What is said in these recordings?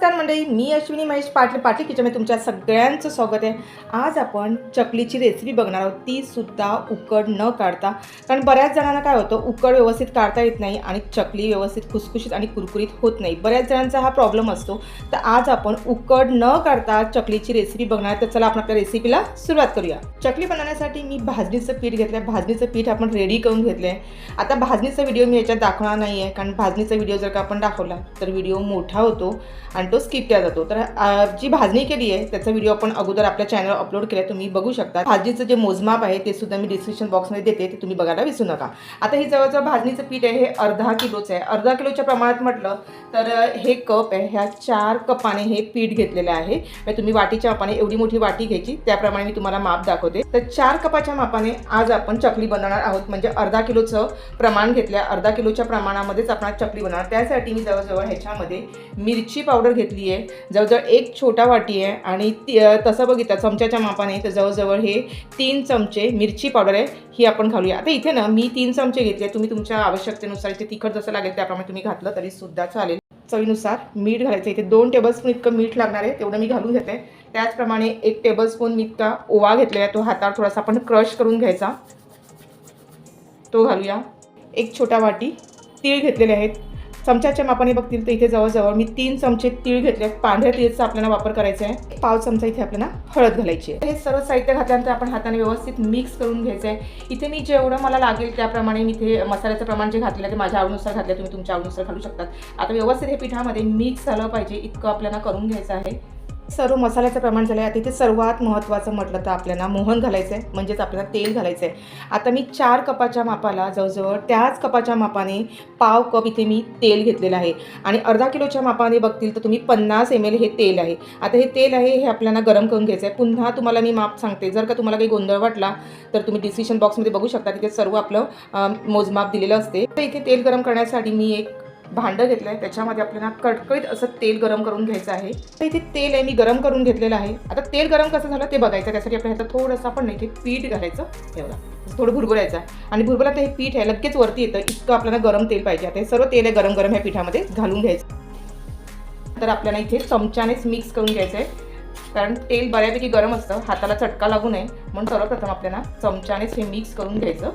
नमस्कार मंडळी मी अश्विनी महेश पाटले पाटील किचनमध्ये तुमच्या सगळ्यांचं स्वागत आहे. आज आपण चकलीची रेसिपी बघणार आहोत. ती सुद्धा उकड न काढता. कारण बऱ्याच जणांना काय होतं उकड व्यवस्थित काढता येत नाही आणि चकली व्यवस्थित खुसखुशीत आणि कुरकुरीत होत नाही. बऱ्याच जणांचा हा प्रॉब्लेम असतो. तर आज आपण उकड न काढता चकलीची रेसिपी बघणार आहे. तर चला आपण आपल्या रेसिपीला सुरुवात करूया. चकली बनवण्यासाठी मी भाजणीचं पीठ घेतलं आहे भाजणीचं पीठ आपण रेडी करून घेतलं आहे आता भाजणीचा व्हिडिओ मी याच्यात दाखवणार नाही आहे कारण भाजणीचा व्हिडिओ जर का आपण दाखवला तर व्हिडिओ मोठा होतो आणि तो स्किप केला जातो. तर जी भाजणी केली आहे त्याचा व्हिडिओ आपण अगोदर आपल्या चॅनलवर अपलोड केला आहे तुम्ही बघू शकता. भाजीचं जे मोजमाप आहे ते सुद्धा मी डिस्क्रिप्शन बॉक्समध्ये देते ते तुम्ही बघायला विसरू नका. आता ही जवळजवळ भाजणीचं पीठ आहे हे अर्धा किलोचं आहे. अर्धा किलोच्या प्रमाणात म्हटलं तर हे कप आहे ह्या चार कपाने हे पीठ घेतलेलं आहे. म्हणजे तुम्ही वाटीच्या मापाने एवढी मोठी वाटी घ्यायची त्याप्रमाणे मी तुम्हाला माप दाखवते. तर चार कपाच्या मापाने आज आपण चकली बनवणार आहोत. म्हणजे अर्धा किलोचं प्रमाण घेतल्या. अर्धा किलोच्या प्रमाणामध्येच आपण चकली बनवणार. त्यासाठी मी जवळजवळ ह्याच्यामध्ये मिरची पावडर घेतली आहे. जवळजवळ एक छोटा वाटी आहे आणि ती तसं बघितलं चमच्याच्या मापाने तर जवळजवळ हे तीन चमचे मिरची पावडर आहे ही आपण घालूया. आता इथे ना मी तीन चमचे घेतले तुम्ही तुमच्या आवश्यकतेनुसार इथे तिखट जसं लागेल त्याप्रमाणे तुम्ही घातलं तरी सुद्धा चालेल. चवीनुसार मीठ घालायचं इथे दोन टेबलस्पून इतकं मीठ लागणार आहे तेवढं मी घालून घेते. त्याचप्रमाणे एक टेबलस्पून मी इतका ओवा घेतलेला आहे. तो हातावर थोडासा आपण क्रश करून घ्यायचा. तो घालूया. एक छोटा वाटी तीळ घेतलेले आहेत. चमच्याच्या मापाने बघतील तर इथे जवळजवळ मी तीन चमचे तीळ घेतले पांढऱ्या तिळचा आपल्याला वापर करायचा आहे. पाव चमचा इथे आपल्याला हळद घालायची आहे. हे सर्व साहित्य घातल्यानंतर आपण हाताने व्यवस्थित मिक्स करून घ्यायचं आहे इथे मी जेवढं मला लागेल त्याप्रमाणे मी इथे मसाल्याचं प्रमाण जे घातलेलं आहे ते माझ्या आवडीनुसार घातलं तुम्ही तुमच्या आवडीनुसार घालू शकतात. आता व्यवस्थित हे पिठामध्ये मिक्स झालं पाहिजे. इतकं आपल्याला करून घ्यायचं आहे. सर्व मसाल्याचं प्रमाण झालं आहे आता सर्वात महत्त्वाचं म्हटलं तर आपल्याला मोहन घालायचं आहे म्हणजेच आपल्याला तेल घालायचं आहे आता मी चार कपाच्या मापाला जवळजवळ त्याच कपाच्या मापाने पाव कप इथे मी तेल घेतलेलं आहे. आणि अर्धा किलोच्या मापाने बघतील तर तुम्ही पन्नास एम एल हे तेल आहे. आता हे तेल आहे हे आपल्याला गरम करून घ्यायचं आहे पुन्हा तुम्हाला मी माप सांगते. जर का तुम्हाला काही गोंधळ वाटला तर तुम्ही डिसिशन बॉक्समध्ये बघू शकता. तिथे सर्व आपलं मोजमाप दिलेलं असते. तर इथे तेल गरम करण्यासाठी मी एक भांडं घेतलं आहे त्याच्यामध्ये आपल्याला कडकडीत असं तेल गरम करून घ्यायचं आहे. तर इथे तेल आहे मी गरम करून घेतलेलं आहे. आता तेल गरम कसं झालं ते बघायचं त्यासाठी आपल्याला ह्याचं थोडंसं आपण नाही इथे पीठ घालायचं. ठेवलं थोडं भुरभुरायचं आणि भुरभुरा ते हे पीठ आहे लगेच वरती येतं इतकं आपल्याला गरम तेल पाहिजे. आता हे सर्व तेल आहे गरम गरम ह्या पिठामध्ये घालून घ्यायचं. तर आपल्याला इथे चमच्यानेच मिक्स करून घ्यायचं आहे कारण तेल बऱ्यापैकी गरम असतं हाताला चटका लागू नये. म्हणून सर्वप्रथम आपल्याला चमच्यानेच हे मिक्स करून घ्यायचं.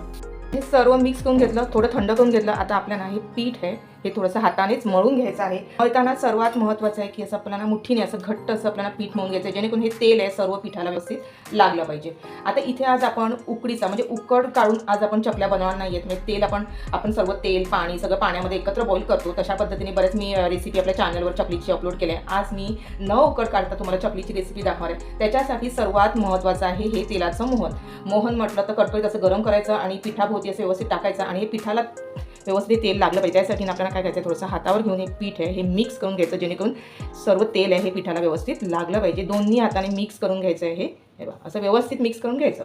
हे सर्व मिक्स करून घेतलं थोडं थंड करून घेतलं. आता आपल्याला हे पीठ आहे हे थोडंसं हातानेच मळून घ्यायचं आहे. मळताना सर्वात महत्त्वाचं आहे की असं आपल्याला मुठीने असं घट्ट असं आपल्याला पीठ मळून घ्यायचं आहे जेणेकरून हे तेल आहे सर्व पिठाला व्यवस्थित लागलं पाहिजे. आता इथे आज आपण उकडीचा म्हणजे उकड काढून आज आपण चकल्या बनवणार नाही आहेत म्हणजे तेल आपण आपण सर्व तेल पाणी सगळं पाण्यामध्ये एकत्र बॉईल करतो. तशा पद्धतीने बरेच मी रेसिपी आपल्या चॅनलवर चकलीची अपलोड केली आहे आज मी न उकड काढता तुम्हाला चकलीची रेसिपी दाखवणार आहे. त्याच्यासाठी सर्वात महत्त्वाचं आहे हे तेलाचं मोहन. मोहन म्हटलं तर कटकळीत असं गरम करायचं आणि पिठाभोवती असं व्यवस्थित टाकायचं आणि हे पिठाला व्यवस्थित तेल लागलं पाहिजे. त्यासाठी आपल्याला काय करायचं आहे थोडंसं हातावर घेऊन हे पीठ आहे हे मिक्स करून घ्यायचं जेणेकरून सर्व तेल आहे हे पिठाला व्यवस्थित लागलं पाहिजे. दोन्ही हाताने मिक्स करून घ्यायचं आहे हे. बघा असं व्यवस्थित मिक्स करून घ्यायचं.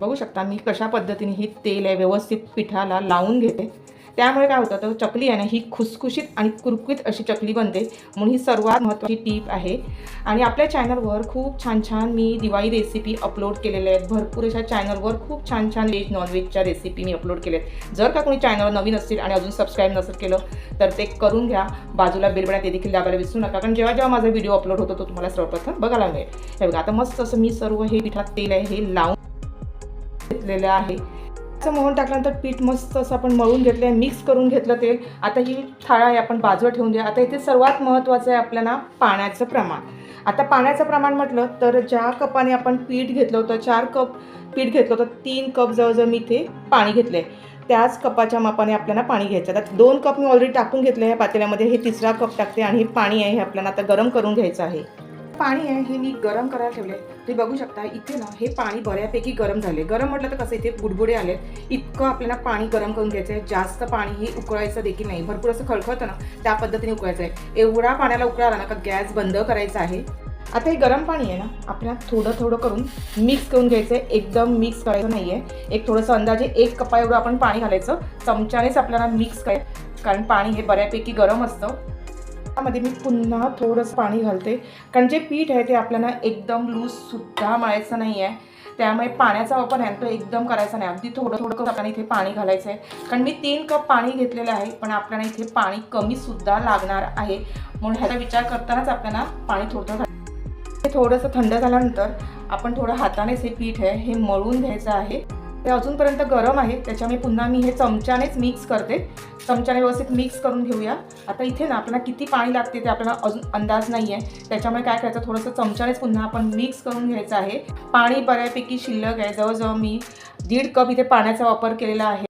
बघू शकता मी कशा पद्धतीने हे तेल आहे व्यवस्थित पिठाला लावून घेते. त्यामुळे काय होतं तर चकली आहे ना ही खुसखुशीत आणि कुरकुरीत अशी चकली बनते. म्हणून ही सर्वात महत्त्वाची टीप आहे. आणि आपल्या चॅनलवर खूप छान छान मी दिवाळी रेसिपी अपलोड केलेल्या आहेत. भरपूर अशा चॅनलवर खूप छान छान व्हेज नॉनव्हेजच्या रेसिपी मी अपलोड केल्या आहेत जर का कोणी चॅनल नवीन असतील आणि अजून सबस्क्राईब नसेल केलं तर ते करून घ्या. बाजूला बेलबड्या ते देखील दाबायला विसरू नका. कारण जेव्हा जेव्हा माझा व्हिडिओ अपलोड होतो तो तुम्हाला सर्वप्रथम बघायला मिळेल. हे बघा आता मस्त असं मी सर्व हे पिठात तेल आहे हे लावून घेतलेलं आहे. असं मोहन टाकल्यानंतर पीठ मस्त असं आपण मळून घेतलं आहे मिक्स करून घेतलं तेल. आता ही थाळा आहे आपण बाजूला ठेवून द्या आता इथे सर्वात महत्त्वाचं आहे आपल्याला पाण्याचं प्रमाण. आता पाण्याचं प्रमाण म्हटलं तर ज्या कपाने आपण पीठ घेतलं होतं चार कप पीठ घेतलं होतं तीन कप जवळजवळ मी इथे पाणी घेतलं आहे त्याच कपाच्या मापाने आपल्याला पाणी घ्यायचं आहे. आता दोन कप मी ऑलरेडी टाकून घेतलं आहे पातेल्यामध्ये. हे तिसरा कप टाकते आणि हे पाणी आहे हे आपल्याला आता गरम करून घ्यायचं आहे. पाणी आहे हे मी गरम करायला ठेवले तुम्ही बघू शकता इथे ना हे पाणी बऱ्यापैकी गरम झाले गरम म्हटलं तर कसं इथे बुडबुडे आले इतकं आपल्याला पाणी गरम करून घ्यायचं आहे जास्त पाणी हे उकळायचं देखील नाही. भरपूर असं खळखळतं ना त्या पद्धतीने उकळायचं आहे एवढा पाण्याला उकळा आला ना का गॅस बंद करायचा आहे. आता हे गरम पाणी आहे ना आपल्याला थोडं थोडं करून मिक्स करून घ्यायचं आहे एकदम मिक्स करायचं नाही आहे एक थोडंसं अंदाजे एक कपा एवढं आपण पाणी घालायचं. चमच्यानेच आपल्याला मिक्स करायचं. कारण पाणी हे बऱ्यापैकी गरम असतं. त्यामध्ये मी पुन्हा थोडंसं पाणी घालते. कारण जे पीठ आहे ते आपल्याला एकदम लूज सुद्धा मळायचं नाही आहे त्यामुळे पाण्याचा वापर आहे ना तो एकदम करायचा नाही. अगदी थोडं थोडं करून आपल्याला इथे पाणी घालायचं आहे कारण मी तीन कप पाणी घेतलेलं आहे पण आपल्याला इथे पाणी कमीसुद्धा लागणार आहे. म्हणून ह्याचा विचार करतानाच आपल्याला पाणी थोडं थोडं थोडंसं थंड झाल्यानंतर आपण थोडं हातानेच हे पीठ आहे हे मळून घ्यायचं आहे. ते अजूनपर्यंत गरम आहे. त्याच्यामुळे पुन्हा मी हे चमच्यानेच मिक्स करते. चमच्याने व्यवस्थित मिक्स करून घेऊया. आता इथे ना आपल्याला किती पाणी लागते ते आपल्याला अजून अंदाज नाही आहे त्याच्यामुळे काय करायचं थोडंसं चमच्यानेच पुन्हा आपण मिक्स करून घ्यायचं आहे. पाणी बऱ्यापैकी शिल्लक आहे. जवळजवळ मी दीड कप इथे पाण्याचा वापर केलेला आहे.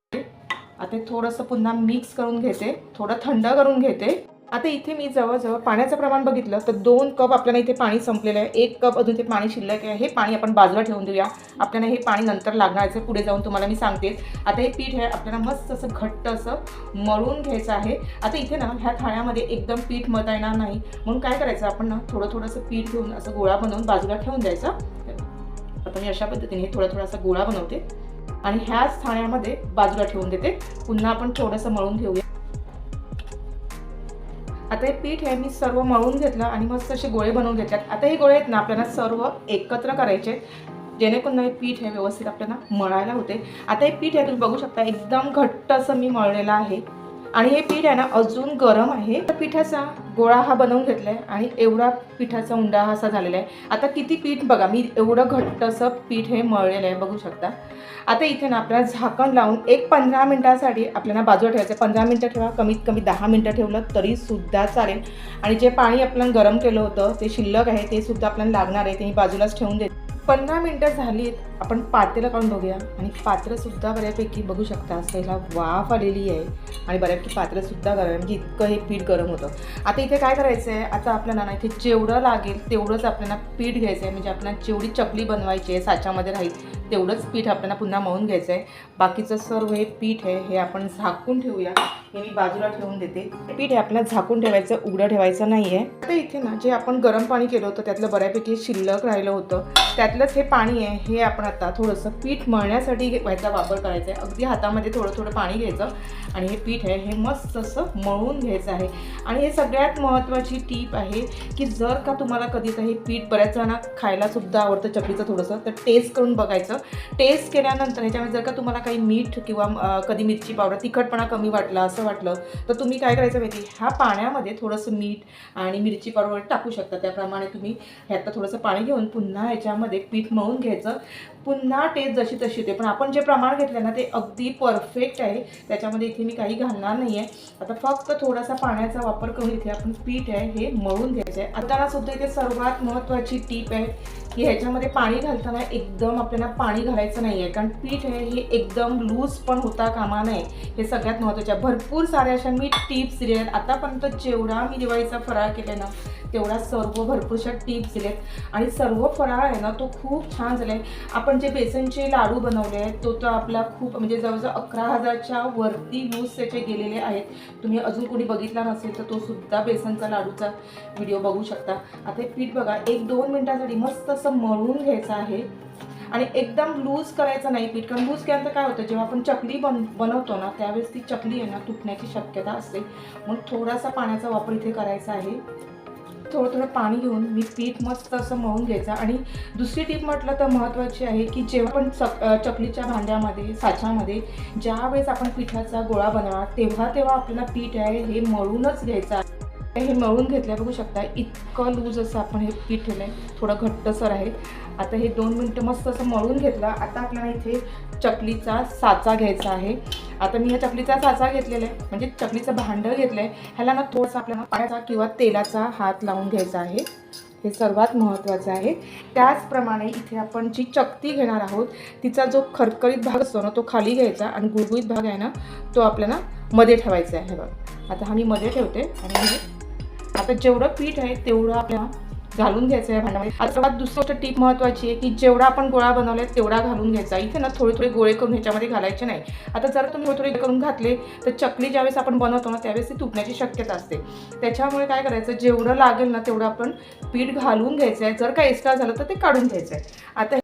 आता थोडंसं पुन्हा मिक्स करून घेते. थोडं थंड करून घेते. आता इथे मी जवळजवळ पाण्याचं प्रमाण बघितलं तर दोन कप आपल्याला इथे पाणी संपलेलं आहे. एक कप अजून ते पाणी शिल्लक आहे. हे पाणी आपण बाजूला ठेवून देऊया. आपल्याला हे पाणी नंतर लागणार आहे. पुढे जाऊन तुम्हाला मी सांगते. आता हे पीठ आहे. आपल्याला मस्त असं घट्ट असं मळून घ्यायचं आहे. आता इथे ना ह्या थाळ्यामध्ये एकदम पीठ मळता येणार नाही. म्हणून काय करायचं? आपण ना थोडं थोडंसं पीठ घेऊन असं गोळा बनवून बाजूला ठेवून द्यायचं. आता मी अशा पद्धतीने थोडा थोडासा गोळा बनवते. आणि ह्याच थाळ्यामध्ये बाजूला ठेवून देते. पुन्हा आपण थोडंसं मळून घेऊया. आता हे पीठ हे मी सर्व मळून घेतलं आणि मस्त असे गोळे बनवून घेतल्यात. आता हे गोळे आहेत ना आपल्याला सर्व एकत्र करायचे जेणेकरून हे पीठ हे व्यवस्थित आपल्याला मळायला होते. आता हे पीठ हे तुम्ही बघू शकता एकदम घट्ट असं मी मळलेलं आहे. आणि हे पीठ आहे ना अजून गरम आहे. तर पिठाचा गोळा हा बनवून घेतला आहे आणि एवढा पिठाचा उंडा हा असा झालेला आहे. आता किती पीठ बघा मी एवढं घट्ट असं पीठ हे मळलेलं आहे बघू शकता. आता इथे ना आपल्याला झाकण लावून एक पंधरा मिनटासाठी आपल्याला बाजूला ठेवायचं आहे. पंधरा मिनटं ठेवा कमीत कमी दहा मिनटं ठेवलं तरीसुद्धा चालेल. आणि जे पाणी आपल्याला गरम केलं होतं ते शिल्लक आहे ते सुद्धा आपल्याला लागणार आहे ते मी बाजूलाच ठेवून देते. पंधरा मिनटं झालीत आपण पातेलं काढून बघूया. आणि पात्रंसुद्धा बऱ्यापैकी बघू शकता. असं ह्याला वाफ आलेली आहे. आणि बऱ्यापैकी पात्रंसुद्धा गरम आहे. म्हणजे इतकं हे पीठ गरम होतं. आता इथे काय करायचं आहे आता आपल्याला ना इथे जेवढं लागेल तेवढंच आपल्याला पीठ घ्यायचं आहे म्हणजे आपल्याला जेवढी चकली बनवायची आहे साच्यामध्ये राहील तेवढंच पीठ आपल्याला पुन्हा मळून घ्यायचं आहे बाकीचं सर्व हे पीठ आहे हे आपण झाकून ठेवूया. हे मी बाजूला ठेवून देते. पीठ हे आपल्याला झाकून ठेवायचं उघडं ठेवायचं नाही आहे आता इथे ना जे आपण गरम पाणी केलं होतं त्यातलं बऱ्यापैकी शिल्लक राहिलं होतं. त्यातलंच हे पाणी आहे हे आपण आता थोडंसं पीठ मळण्यासाठी ह्याचा वापर करायचा आहे. अगदी हातामध्ये थोडं थोडं पाणी घ्यायचं आणि हे पीठ आहे हे मस्त असं मळून घ्यायचं आहे. आणि हे सगळ्यात महत्त्वाची टीप आहे की जर का तुम्हाला कधी काही पीठ बऱ्याच जणांना खायलासुद्धा आवडतं चकलीचं थोडंसं तर टेस्ट करून बघायचं. टेस्ट केल्यानंतर ह्याच्यामध्ये जर का तुम्हाला काही मीठ किंवा कधी मिरची पावडर तिखटपणा कमी वाटला असं वाटलं तर तुम्ही काय करायचं माहिती ह्या पाण्यामध्ये थोडंसं मीठ आणि मिरची पावडर टाकू शकता. त्याप्रमाणे तुम्ही ह्यात थोडंसं पाणी घेऊन पुन्हा ह्याच्यामध्ये पीठ मळून घ्यायचं. पुन्हा टेस्ट जशी तशी होते. पण आपण जे प्रमाण घेतलं ना ते अगदी परफेक्ट आहे. त्याच्यामध्ये इथे मी काही घालणार नाही आहे आता फक्त थोडासा पाण्याचा वापर करून इथे आपण पीठ आहे हे मळून घ्यायचं आहे आता सुद्धा इथे सर्वात महत्त्वाची टीप आहे की ह्याच्यामध्ये पाणी घालताना एकदम आपल्याला पाणी घालायचं नाही आहे कारण पीठ आहे हे एकदम लूज पण होता कामा नये. हे सगळ्यात महत्त्वाचे आहे. भरपूर साऱ्या अशा मी टिप्स दिल्या आहेत. आतापर्यंत जेवढा मी दिवाळीचा फराळ केला ना तेवढा सर्व भरपूरशा टिप्स दिलेत. आणि सर्व फराळ आहे ना तो खूप छान झाला आहे आपण जे बेसनचे लाडू बनवले आहेत तो तर आपला खूप म्हणजे जवळजवळ अकरा हजारच्या वरती व्ह्यूज त्याचे गेलेले आहेत. तुम्ही अजून कोणी बघितला नसेल तर तो सुद्धा बेसनचा लाडूचा व्हिडिओ बघू शकता. आता हे पीठ बघा एक दोन मिनटासाठी मस्त असं मळून घ्यायचं आहे. आणि एकदम लूज करायचं नाही पीठ कारण लूज केल्यानंतर काय होतं जेव्हा आपण चकली बन बनवतो ना त्यावेळेस ती चकली आहे ना तुटण्याची शक्यता असते. मग थोडासा पाण्याचा वापर इथे करायचा आहे. थोडं थोडं पाणी घेऊन मी पीठ मस्त असं मळून घ्यायचं. आणि दुसरी टीप म्हटलं तर महत्त्वाची आहे की जेव्हा पण चक चकलीच्या भांड्यामध्ये साच्यामध्ये ज्यावेळेस आपण पिठाचा गोळा बनवा तेव्हा तेव्हा आपल्याला पीठ आहे हे मळूनच घ्यायचं आहे. हे मळून घेतलं बघू शकता इतकं लूज असं आपण हे पीठ ठेवलं आहे थोडं घट्टसर आहे. आता हे दोन मिनटं मस्त असं मळून घेतलं. आता आपल्याला इथे चकलीचा साचा घ्यायचा आहे. आता मी ह्या चकलीचा साचा घेतलेला आहे. म्हणजे चकलीचं भांडं घेतलं आहे ह्याला ना थोडंसं आपल्याला पाण्याचा किंवा तेलाचा हात लावून घ्यायचा आहे. हे सर्वात महत्त्वाचं आहे. त्याचप्रमाणे इथे आपण जी चकती घेणार आहोत तिचा जो खरखरीत भाग असतो ना तो खाली घ्यायचा आणि गुळगुळीत भाग आहे ना तो आपल्याला मध्ये ठेवायचा आहे. बघ. आता हा मी मध्ये ठेवते आणि आता जेवढं पीठ आहे तेवढं आपल्याला घालून घ्यायचं आहे भांड्यामध्ये. आता सर्वात दुसरी गोष्ट टीप महत्त्वाची आहे की जेवढा आपण गोळा बनवला आहे तेवढा घालून घ्यायचा. इथे ना थोडे थोडे गोळे करून ह्याच्यामध्ये घालायचे नाही. आता जर तुम्ही थोडे थोडे करून घातले तर चकली ज्यावेळेस आपण बनवतो ना त्यावेळेस ती तुटण्याची शक्यता असते. त्याच्यामुळे काय करायचं जेवढं लागेल ना तेवढं आपण पीठ घालून घ्यायचं आहे. जर का एक्स्ट्रा झालं तर ते काढून घ्यायचं आहे. आता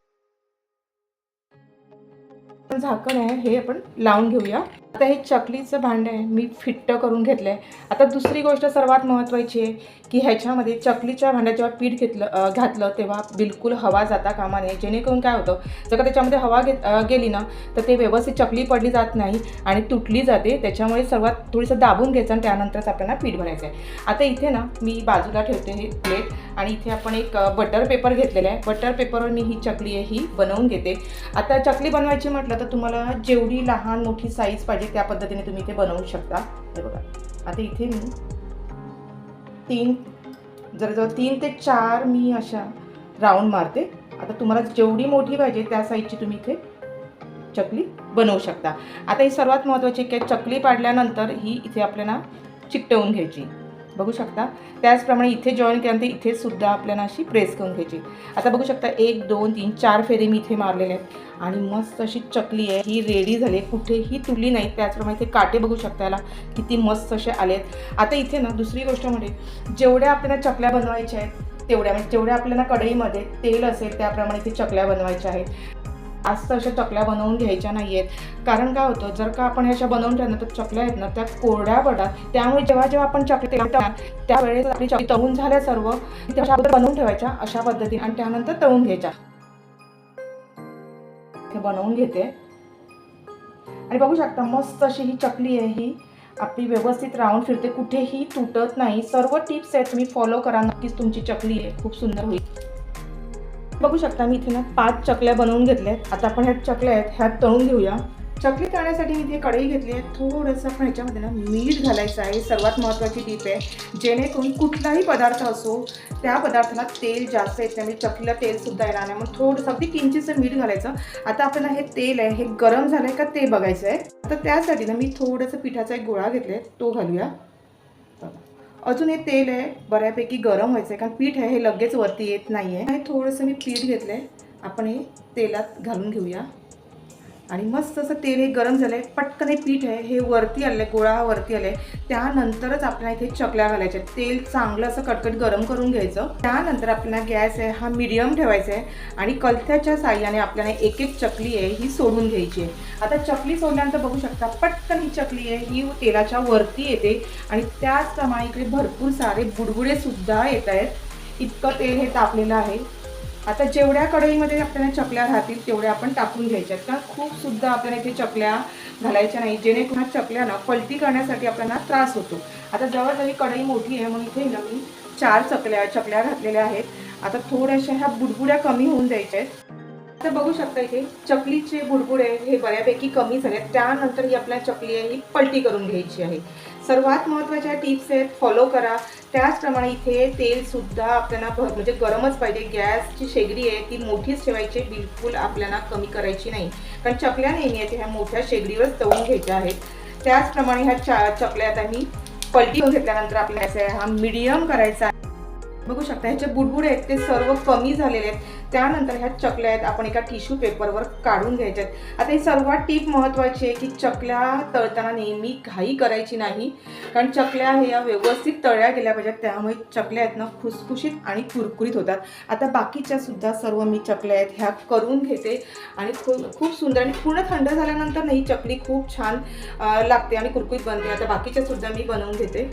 झाकण आहे हे आपण लावून घेऊया. आता हे चकलीचं भांडं आहे मी फिट्ट करून घेतलं आहे आता दुसरी गोष्ट सर्वात महत्त्वाची आहे की ह्याच्यामध्ये चकलीच्या भांड्यात जेव्हा पीठ घेतलं घातलं तेव्हा बिलकुल हवा जाता कामा नये. जेणेकरून काय होतं जर का त्याच्यामध्ये हवा घेत गेली ना तर ते व्यवस्थित चकली पडली जात नाही आणि तुटली जाते. त्याच्यामुळे सर्वात थोडंसं दाबून घ्यायचं आणि त्यानंतरच आपल्याला पीठ भरायचं आहे आता इथे ना मी बाजूला ठेवते हे प्लेट आणि इथे आपण एक बटर पेपर घेतलेला आहे. बटर पेपरवर मी ही चकली आहे ही बनवून घेते. आता चकली बनवायची म्हटलं तर तुम्हाला जेवढी लहान मोठी साईज पाहिजे त्या पद्धतीने तुम्ही इथे बनवू शकता. हे बघा. आता इथे मी तीन जवळजवळ तीन ते चार मी अशा राऊंड मारते. आता तुम्हाला जेवढी मोठी पाहिजे त्या साईजची तुम्ही इथे चकली बनवू शकता. आता ही सर्वात महत्त्वाची की चकली पाडल्यानंतर ही इथे आपल्याला चिकटवून घ्यायची. बघू शकता. त्याचप्रमाणे इथे जॉईन केल्यानंतर इथेसुद्धा आपल्याला अशी प्रेस करून घ्यायची. आता बघू शकता एक दोन तीन चार फेरे मी इथे मारलेले आहेत. आणि मस्त अशी चकली आहे. ही रेडी झाली आहे. कुठेही तुटली नाही. त्याचप्रमाणे इथे काटे बघू शकता याला. किती मस्त असे आले आहेत. आता इथे ना दुसरी गोष्ट म्हणजे जेवढ्या आपल्याला चकल्या बनवायच्या आहेत तेवढ्या म्हणजे जेवढ्या आपल्याला कढईमध्ये तेल असेल त्याप्रमाणे इथे चकल्या बनवायच्या आहेत. जास्त अशा चकल्या बनवून घ्यायच्या नाही आहेत कारण काय होतं जर का आपण अशा बनवून ठेवलं तर चकल्या आहेत ना त्या कोरड्या पडतात. त्यामुळे जेव्हा जेव्हा आपण चकली त्यावेळेस आपली चकली तळून झाल्या सर्व त्या बनवून ठेवायच्या अशा पद्धतीने आणि त्यानंतर तळून घ्यायच्या. हे बनवून घेते. आणि बघू शकता मस्त अशी ही चकली आहे ही. आपली व्यवस्थित राऊंड फिरते. कुठेही तुटत नाही. सर्व टिप्स आहेत तुम्ही फॉलो करा. नक्कीच तुमची चकली आहे खूप सुंदर होईल. बघू शकता मी इथे ना पाच चकल्या बनवून घेतल्या आहेत. आता आपण ह्या चकल्या आहेत ह्यात तळून घेऊया. चकली तळण्यासाठी मी इथे कढई घेतली आहे. थोडंसं आपण ह्याच्यामध्ये ना मीठ घालायचं आहे. सर्वात महत्त्वाची टीप आहे जेणेकरून कुठलाही पदार्थ असो त्या पदार्थाला तेल जास्त येत नाही. म्हणजे चकलीला तेलसुद्धा येणार नाही. मग थोडंसं अगदी किंचितचं मीठ घालायचं. आता आपल्याला हे तेल आहे हे गरम झालं आहे का ते बघायचं आहे. तर त्यासाठी ना मी थोडंसं पिठाचा एक गोळा घेतला आहे तो घालूया. अजून हे तेल आहे बऱ्यापैकी गरम व्हायचं आहे कारण पीठ आहे हे लगेच वरती येत नाही आहे आणि थोडंसं मी पीठ घेतलं आहे आपण हे तेलात घालून घेऊया. आणि मस्त असं तेल हे गरम झालं आहे पटकन हे पीठ आहे हे वरती आलं आहे गोळा हा वरती आलं आहे. त्यानंतरच आपल्याला इथे चकल्या घालायच्या तेल चांगलं असं कटकट गरम करून घ्यायचं. त्यानंतर आपल्याला गॅस आहे हा मिडियम ठेवायचा आहे आणि कलथ्याच्या साह्याने आपल्याला एक एक चकली आहे ही सोडून घ्यायची आहे. आता चकली सोडल्यानंतर बघू शकता पटकन ही चकली आहे ही तेलाच्या वरती येते आणि त्याचप्रमाणे इकडे भरपूर सारे बुडबुडेसुद्धा येत आहेत. इतकं तेल हे तापलेलं आहे. आता जेवढ्या कढईमध्ये आपल्याला चकल्या राहतील तेवढ्या आपण टाकून घ्यायच्या आहेत कारण खूप सुद्धा आपल्याला इथे चकल्या घालायच्या नाही जेणेकरून चकल्या ना पलटी करण्यासाठी आपल्याला त्रास होतो. आता जवळजवळ कढई मोठी आहे म्हणून इथे ना मी चार चकल्या चकल्या घातलेल्या आहेत. आता थोड्याशा ह्या बुडबुड्या कमी होऊन द्यायच्या आहेत. आता बघू शकता इथे चकलीचे बुडबुडे हे बऱ्यापैकी कमी झाले आहेत. त्यानंतर ही आपल्या चकली आहे ही पलटी करून घ्यायची आहे. सर्वात महत्त्वाच्या टिप्स आहेत फॉलो करा. त्याचप्रमाणे इथे तेलसुद्धा आपल्याला भर म्हणजे गरमच पाहिजे. गॅसची शेगडी आहे ती मोठीच ठेवायची बिलकुल आपल्याला कमी करायची नाही. कारण चकल्या नेहमी आहेत ह्या मोठ्या शेगडीवर तळून घ्यायच्या आहेत. त्याचप्रमाणे ह्या चा चकल्या आता मी पलटी करून घेतल्यानंतर आपल्याला हा मिडियम करायचा आहे. बघू शकता ह्याचे बुडबुड आहेत ते सर्व कमी झालेले आहेत. त्यानंतर ह्या चकल्या आहेत आपण एका टिश्यू पेपरवर काढून घ्यायच्या आहेत आता ही सर्वात टीप महत्त्वाची आहे की चकल्या तळताना नेहमी घाई करायची नाही. कारण चकल्या ह्या व्यवस्थित तळल्या गेल्या पाहिजेत त्यामुळे चकल्या आहेत ना खुसखुशीत आणि कुरकुरीत होतात. आता बाकीच्या सुद्धा सर्व मी चकल्या आहेत ह्या करून घेते. आणि खूप खूप सुंदर आणि पूर्ण थंड झाल्यानंतर नाही चकली खूप छान लागते आणि कुरकुरीत बनते. आता बाकीच्या सुद्धा मी बनवून घेते.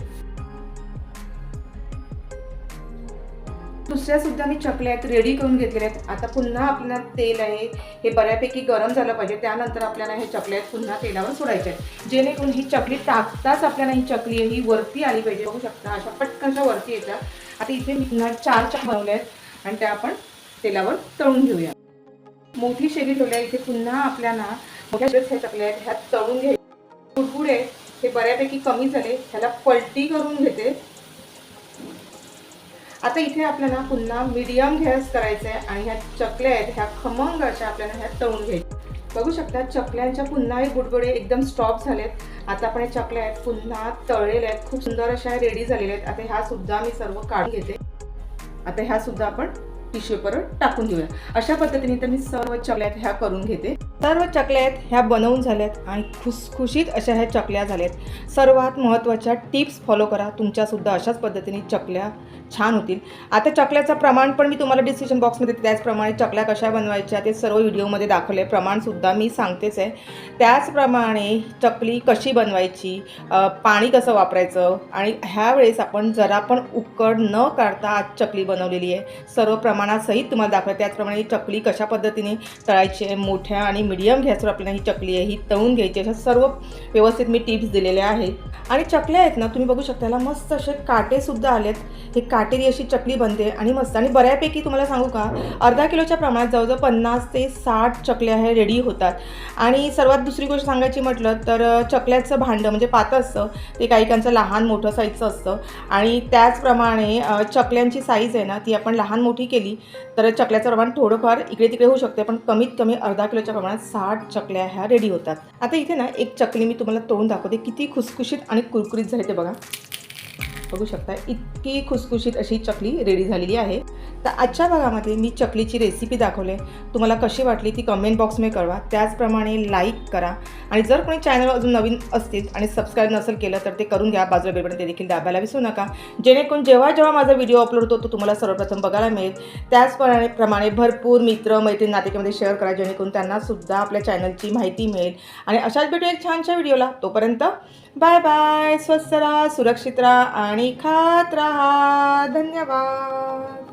दुसऱ्या सुद्धा मी चकल्या आहेत रेडी करून घेतलेल्या आहेत. आता पुन्हा आपल्याला तेल आहे हे बऱ्यापैकी गरम झालं पाहिजे. त्यानंतर आपल्याला हे चकल्या आहेत पुन्हा तेलावर सोडायचे आहेत. जेणेकरून ही चकली टाकताच आपल्याला ही चकली आहे ही वरती आली पाहिजे. बघू शकता अशा पटकनशा वरती येतात आता इथे मी पुन्हा चार चक बनवल्या आहेत आणि त्या आपण तेलावर तळून घेऊया. मोठी शेगडी ठेवल्या इथे पुन्हा आपल्याला मोठ्या ह्या चकल्या आहेत ह्यात तळून घ्यायचे. कुडकुडे हे बऱ्यापैकी कमी झाले. ह्याला पलटी करून घेते. आता इथे आपल्याला पुन्हा मीडियम गॅस करायचं आहे आणि ह्या चकल्या आहेत ह्या खमंग अशा आपल्याला ह्या तळून घ्यायच्या बघू शकता चकल्यांच्या पुन्हा हे बुडबुडे एकदम स्टॉप झालेत. आता आपण हे चकल्या आहेत पुन्हा तळलेल्या आहेत. खूप सुंदर अशा रेडी झालेल्या आहेत. आता ह्या सुद्धा मी सर्व काढून घेते. आता ह्या सुद्धा आपण टिश्यू परत टाकून घेऊया. अशा पद्धतीने तर मी सर्व चकल्या आहेत ह्या करून घेते. सर्व चकल्या आहेत ह्या बनवून झाल्यात आणि खुसखुशीत अशा ह्या चकल्या झाल्यात. सर्वात महत्त्वाच्या टिप्स फॉलो करा. तुमच्यासुद्धा अशाच पद्धतीने चकल्या छान होतील. आता चकल्याचं प्रमाण पण मी तुम्हाला डिस्क्रिप्शन बॉक्समध्ये त्याचप्रमाणे चकल्या कशा बनवायच्या ते सर्व व्हिडिओमध्ये दाखवले प्रमाणसुद्धा मी सांगतेच आहे. त्याचप्रमाणे चकली कशी बनवायची पाणी कसं वापरायचं आणि ह्यावेळेस आपण जरा पण उकड न काढता आज चकली बनवलेली आहे. सर्व प्रमाणासहित तुम्हाला दाखवलं त्याचप्रमाणे चकली कशा पद्धतीने तळायची आहे मोठ्या आणि मीडियम गॅसवर आपल्याला ही चकली आहे ही तळून घ्यायची अशा सर्व व्यवस्थित मी टिप्स दिलेल्या आहेत. आणि चकल्या आहेत ना तुम्ही बघू शकता याला मस्त असे काटेसुद्धा आलेत. हे काटेरी अशी चकली बनते आणि मस्त. आणि बऱ्यापैकी तुम्हाला सांगू का अर्धा किलोच्या प्रमाणात जवळजवळ पन्नास ते साठ चकल्या हे रेडी होतात. आणि सर्वात दुसरी गोष्ट सांगायची म्हटलं तर चकल्याचं भांडं म्हणजे पातं असतं ते काही काहींचं लहान मोठं साईजचं असतं. आणि त्याचप्रमाणे चकल्यांची साईज आहे ना ती आपण लहान मोठी केली तर चकल्याचं प्रमाण थोडंफार इकडे तिकडे होऊ शकते पण कमीत कमी अर्धा किलोच्या प्रमाणात साठ चकल्या ह्या रेडी होतात. आता इथे ना एक चकली मी तुम्हाला तोडून दाखवते. किती खुसखुशीत आणि कुरकुरीत झाली ते बघा. बघू शकता इतकी खुसखुशीत अशी चकली रेडी झालेली आहे. तर आजच्या भागामध्ये मी चकलीची रेसिपी दाखवली. तुम्हाला कशी वाटली ती कमेंट बॉक्समध्ये कळवा. त्याचप्रमाणे लाईक करा. आणि जर कोणी चॅनल अजून नवीन असतील आणि सबस्क्राईब नसेल केलं तर ते करून घ्या. बाजूला बेल ते देखील दाबायला विसरू नका. जेणेकरून जेव्हा जेव्हा माझा व्हिडिओ अपलोड होतो तो तुम्हाला सर्वप्रथम बघायला मिळेल. त्याचप्रमाणे प्रमाणे भरपूर मित्र मैत्रीण नातेकामध्ये शेअर करा. जेणेकरून त्यांनासुद्धा आपल्या चॅनलची माहिती मिळेल. आणि अशाच भेटू एक छानशा व्हिडिओला तोपर्यंत बाय बाय स्वस्त राहा सुरक्षित राहा आणि खात राहा. धन्यवाद.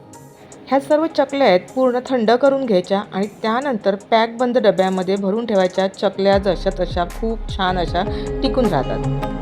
ह्या सर्व चकल्या आहेत पूर्ण थंड करून घ्यायच्या आणि त्यानंतर पॅकबंद डब्यामध्ये भरून ठेवायच्या चकल्या जशा तशा खूप छान अशा टिकून राहतात.